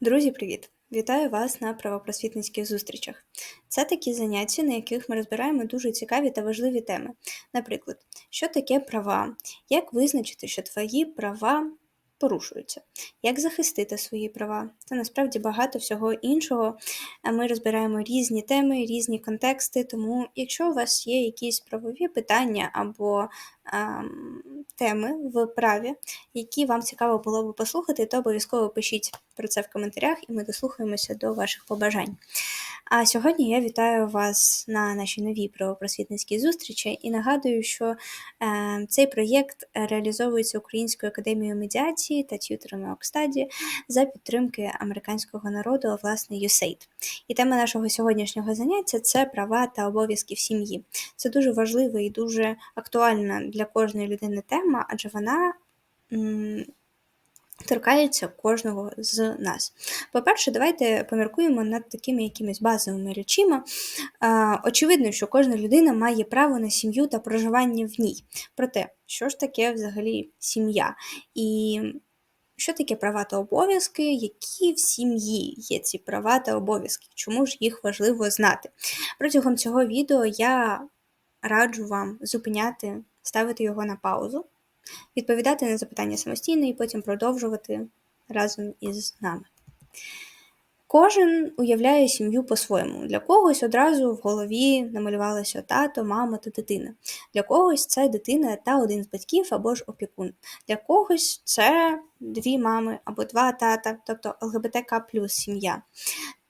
Друзі, привіт! Вітаю вас на правопросвітницьких зустрічах. Це такі заняття, на яких ми розбираємо дуже цікаві та важливі теми. Наприклад, що таке права, як визначити, що твої права порушуються, як захистити свої права. Це насправді багато всього іншого. Ми розбираємо різні теми, різні контексти. Тому, якщо у вас є якісь правові питання або ем, теми в праві, які вам цікаво було би послухати, то обов'язково пишіть про це в коментарях, і ми дослухаємося до ваших побажань. А сьогодні я вітаю вас на нашій новій правопросвітницькій зустрічі і нагадую, що е, цей проєкт реалізовується Українською академією медіації та т'ютерами Окстаді за підтримки американського народу, а власне USAID. І тема нашого сьогоднішнього заняття це права та обов'язки в сім'ї. Це дуже важлива і дуже актуальна для кожної людини тема, адже вона. Торкається кожного з нас. По-перше, давайте поміркуємо над такими якимись базовими речима. Очевидно, що кожна людина має право на сім'ю та проживання в ній. Проте, що ж таке взагалі сім'я? І що таке права та обов'язки, які в сім'ї є ці права та обов'язки? Чому ж їх важливо знати? Протягом цього відео я раджу вам зупиняти, ставити його на паузу відповідати на запитання самостійно і потім продовжувати разом із нами. Кожен уявляє сім'ю по-своєму. Для когось одразу в голові намалювалося тато, мама та дитина. Для когось це дитина та один з батьків або ж опікун. Для когось це дві мами або два тата, тобто ЛГБТК плюс сім'я.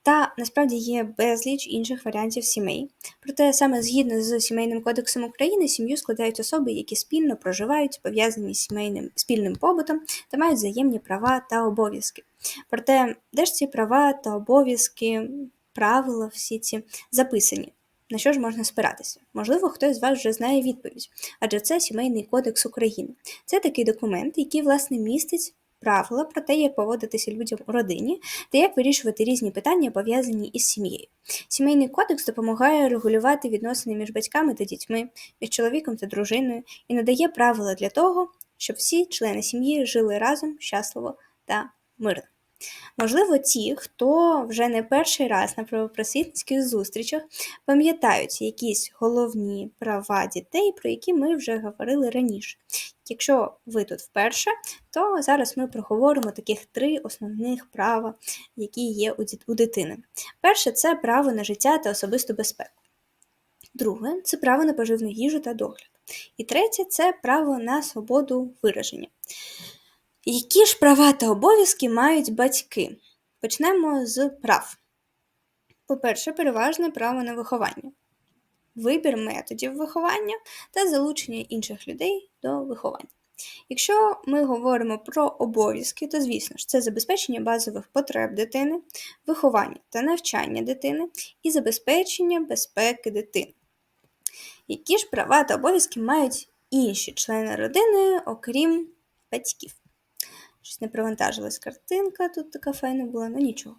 Та насправді є безліч інших варіантів сімей. Проте саме згідно з сімейним кодексом України сім'ю складають особи, які спільно проживають, пов'язані з сімейним спільним побутом та мають взаємні права та обов'язки. Проте, де ж ці права та обов'язки, правила всі ці записані? На що ж можна спиратися? Можливо, хтось з вас вже знає відповідь, адже це Сімейний кодекс України. Це такий документ, який, власне, містить правила про те, як поводитися людям у родині та як вирішувати різні питання, пов'язані із сім'єю. Сімейний кодекс допомагає регулювати відносини між батьками та дітьми, між чоловіком та дружиною і надає правила для того, щоб всі члени сім'ї жили разом щасливо та мирно. Можливо, ті, хто вже не перший раз на правопросвітницьких зустрічах пам'ятають якісь головні права дітей, про які ми вже говорили раніше. Якщо ви тут вперше, то зараз ми проговоримо таких три основних права, які є у дитини. Перше це право на життя та особисту безпеку. Друге це право на поживну їжу та догляд. І третє це право на свободу вираження. Які ж права та обов'язки мають батьки? Почнемо з прав. По-перше, переважне право на виховання, вибір методів виховання та залучення інших людей до виховання. Якщо ми говоримо про обов'язки, то, звісно ж, це забезпечення базових потреб дитини, виховання та навчання дитини і забезпечення безпеки дитини. Які ж права та обов'язки мають інші члени родини, окрім батьків? Щось не привантажилась картинка, тут така файна була, ну нічого.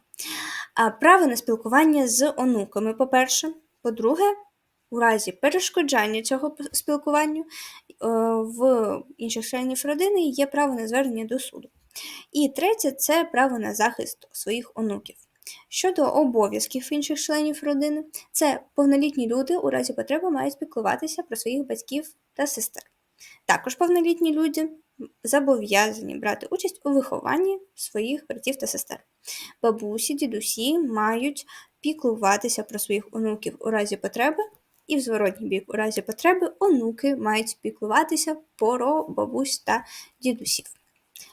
А Право на спілкування з онуками, по-перше. По-друге, у разі перешкоджання цього спілкування е, в інших членів родини є право на звернення до суду. І третє це право на захист своїх онуків. Щодо обов'язків інших членів родини, це повнолітні люди у разі потреби мають спілкуватися про своїх батьків та сестер. Також повнолітні люди зобов'язані брати участь у вихованні своїх братів та сестер. Бабусі, дідусі мають піклуватися про своїх онуків у разі потреби, і в зворотній бік, у разі потреби, онуки мають піклуватися про бабусь та дідусів.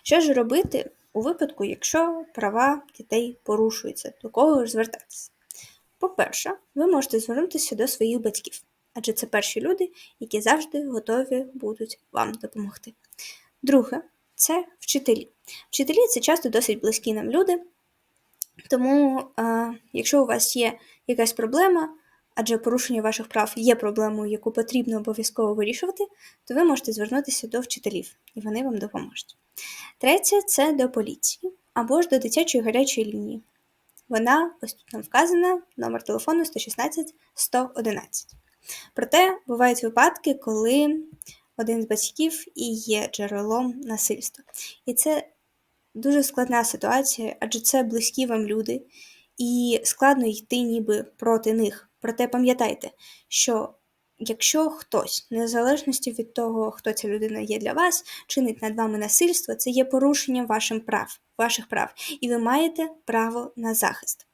Що ж робити у випадку, якщо права дітей порушуються, до кого ж звертатися? По-перше, ви можете звернутися до своїх батьків, адже це перші люди, які завжди готові будуть вам допомогти. Друге це вчителі. Вчителі це часто досить близькі нам люди, тому, е, якщо у вас є якась проблема, адже порушення ваших прав є проблемою, яку потрібно обов'язково вирішувати, то ви можете звернутися до вчителів, і вони вам допоможуть. Третє це до поліції або ж до дитячої гарячої лінії. Вона ось тут нам вказана, номер телефону 116 111. Проте бувають випадки, коли один з батьків і є джерелом насильства. І це дуже складна ситуація, адже це близькі вам люди, і складно йти ніби проти них. Проте пам'ятайте, що якщо хтось, незалежності від того, хто ця людина є для вас, чинить над вами насильство, це є порушенням ваших прав, ваших прав, і ви маєте право на захист.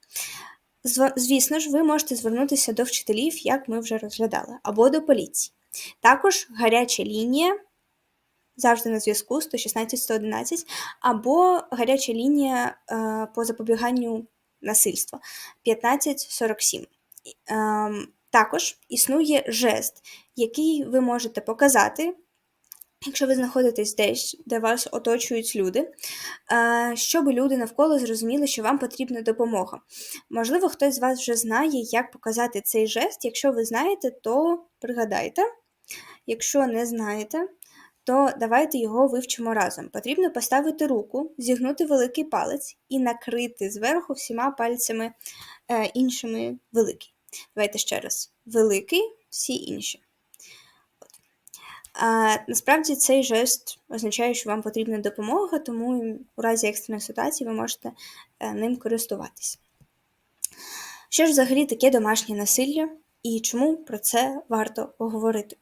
Звісно ж, ви можете звернутися до вчителів, як ми вже розглядали, або до поліції. Також гаряча лінія завжди на зв'язку 116-111, або гаряча лінія е, по запобіганню насильства 1547. Ем, також існує жест, який ви можете показати, якщо ви знаходитесь десь, де вас оточують люди, е, щоб люди навколо зрозуміли, що вам потрібна допомога. Можливо, хтось з вас вже знає, як показати цей жест. Якщо ви знаєте, то пригадайте. Якщо не знаєте, то давайте його вивчимо разом. Потрібно поставити руку, зігнути великий палець і накрити зверху всіма пальцями е, іншими великий. Давайте ще раз. Великий, всі інші. А, Насправді цей жест означає, що вам потрібна допомога, тому у разі екстреної ситуації ви можете е, ним користуватися. Що ж взагалі таке домашнє насилля і чому про це варто поговорити?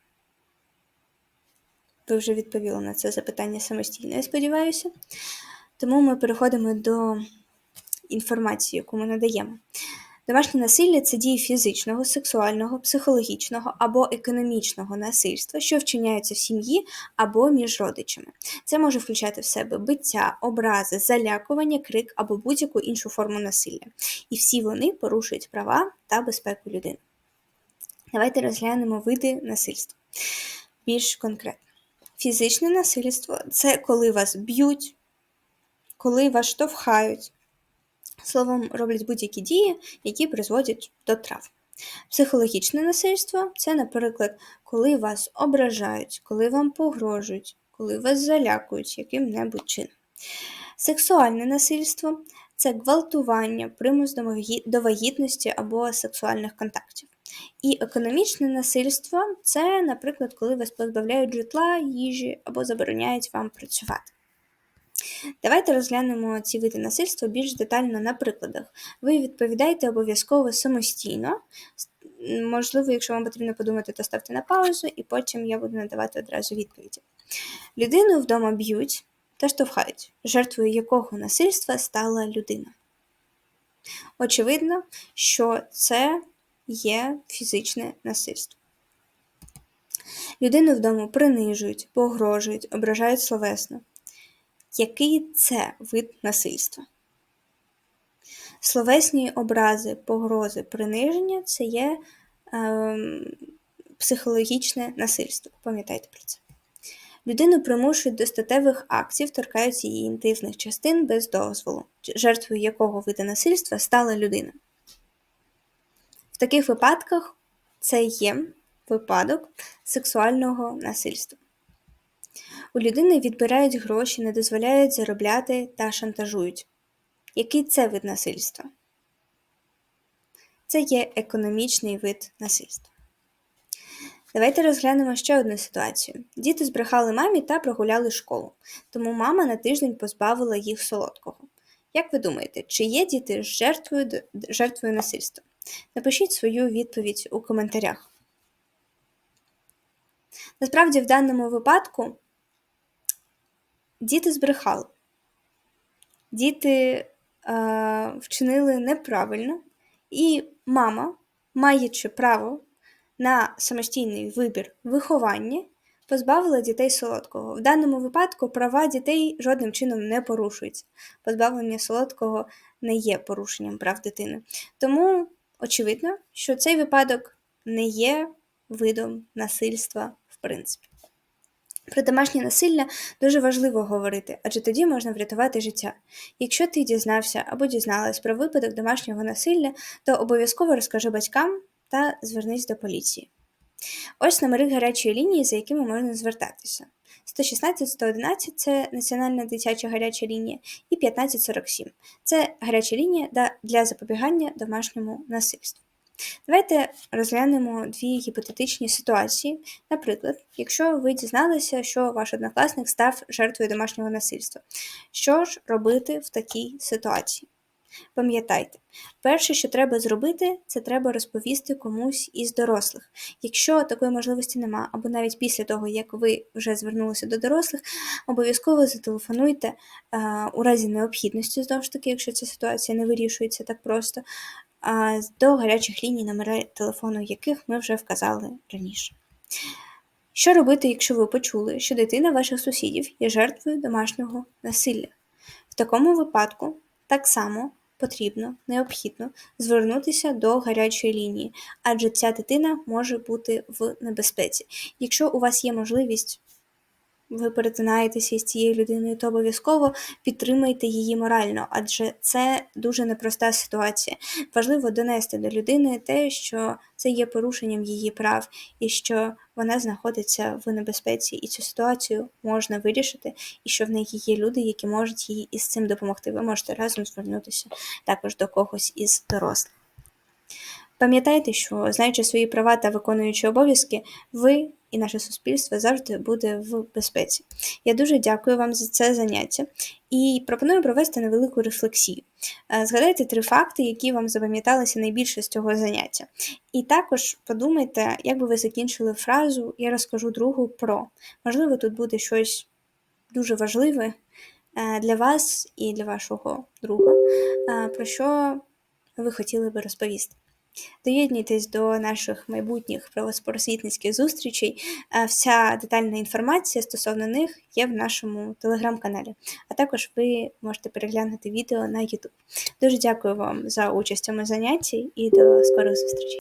Ви вже відповіли на це запитання самостійно, я сподіваюся. Тому ми переходимо до інформації, яку ми надаємо. Домашнє насилля це дії фізичного, сексуального, психологічного або економічного насильства, що вчиняються в сім'ї або між родичами. Це може включати в себе биття, образи, залякування, крик або будь-яку іншу форму насилля. І всі вони порушують права та безпеку людини. Давайте розглянемо види насильства більш конкретно. Фізичне насильство це коли вас б'ють, коли вас штовхають, словом, роблять будь-які дії, які призводять до травм. Психологічне насильство це, наприклад, коли вас ображають, коли вам погрожують, коли вас залякують яким-небудь чином. Сексуальне насильство це гвалтування, примус до вагітності або сексуальних контактів. І економічне насильство це, наприклад, коли вас позбавляють житла, їжі або забороняють вам працювати. Давайте розглянемо ці види насильства більш детально на прикладах. Ви відповідаєте обов'язково самостійно. Можливо, якщо вам потрібно подумати, то ставте на паузу, і потім я буду надавати одразу відповіді. Людину вдома б'ють та штовхають, жертвою якого насильства стала людина. Очевидно, що це є фізичне насильство. Людину вдома принижують, погрожують, ображають словесно. Який це вид насильства? Словесні образи, погрози, приниження це є е, психологічне насильство. Пам'ятайте про це. Людину примушують до статевих актів, торкаються її інтимних частин без дозволу, жертвою якого вида насильства стала людина. В таких випадках це є випадок сексуального насильства. У людини відбирають гроші, не дозволяють заробляти та шантажують. Який це вид насильства? Це є економічний вид насильства. Давайте розглянемо ще одну ситуацію. Діти збрехали мамі та прогуляли школу, тому мама на тиждень позбавила їх солодкого. Як ви думаєте, чи є діти жертвою жертвою насильства? Напишіть свою відповідь у коментарях. Насправді, в даному випадку діти збрехали. Діти е, вчинили неправильно, і мама, маючи право на самостійний вибір виховання, позбавила дітей солодкого. В даному випадку права дітей жодним чином не порушуються. Позбавлення солодкого не є порушенням прав дитини. Тому очевидно, що цей випадок не є видом насильства в принципі. Про домашнє насилля дуже важливо говорити, адже тоді можна врятувати життя. Якщо ти дізнався або дізналась про випадок домашнього насилля, то обов'язково розкажи батькам та звернись до поліції. Ось номери гарячої лінії, за якими можна звертатися. 116-111 це Національна дитяча гаряча лінія, і 1547 це гаряча лінія для запобігання домашньому насильству. Давайте розглянемо дві гіпотетичні ситуації. Наприклад, якщо ви дізналися, що ваш однокласник став жертвою домашнього насильства, що ж робити в такій ситуації? Пам'ятайте, перше, що треба зробити, це треба розповісти комусь із дорослих. Якщо такої можливості нема, або навіть після того, як ви вже звернулися до дорослих, обов'язково зателефонуйте а, у разі необхідності, знову ж таки, якщо ця ситуація не вирішується так просто, до гарячих ліній, номери телефону яких ми вже вказали раніше. Що робити, якщо ви почули, що дитина ваших сусідів є жертвою домашнього насилля? В такому випадку так само потрібно, необхідно звернутися до гарячої лінії, адже ця дитина може бути в небезпеці. Якщо у вас є можливість, ви перетинаєтеся із цією людиною, то обов'язково підтримайте її морально, адже це дуже непроста ситуація. Важливо донести до людини те, що це є порушенням її прав, і що вона знаходиться в небезпеці, і цю ситуацію можна вирішити, і що в неї є люди, які можуть їй із цим допомогти. Ви можете разом звернутися також до когось із дорослих. Пам'ятайте, що знаючи свої права та виконуючи обов'язки, ви і наше суспільство завжди буде в безпеці. Я дуже дякую вам за це заняття і пропоную провести невелику рефлексію. Е, Згадайте три факти, які вам запам'яталися найбільше з цього заняття. І також подумайте, як би ви закінчили фразу Я розкажу другу про. Можливо, тут буде щось дуже важливе е, для вас і для вашого друга, е, про що ви хотіли би розповісти. Доєднуйтесь до наших майбутніх правоспросвітницьких зустрічей. Е, Вся детальна інформація стосовно них є в нашому телеграм-каналі, а також ви можете переглянути відео на YouTube. Дуже дякую вам за участь у цьому занятті і до скорих зустрічей!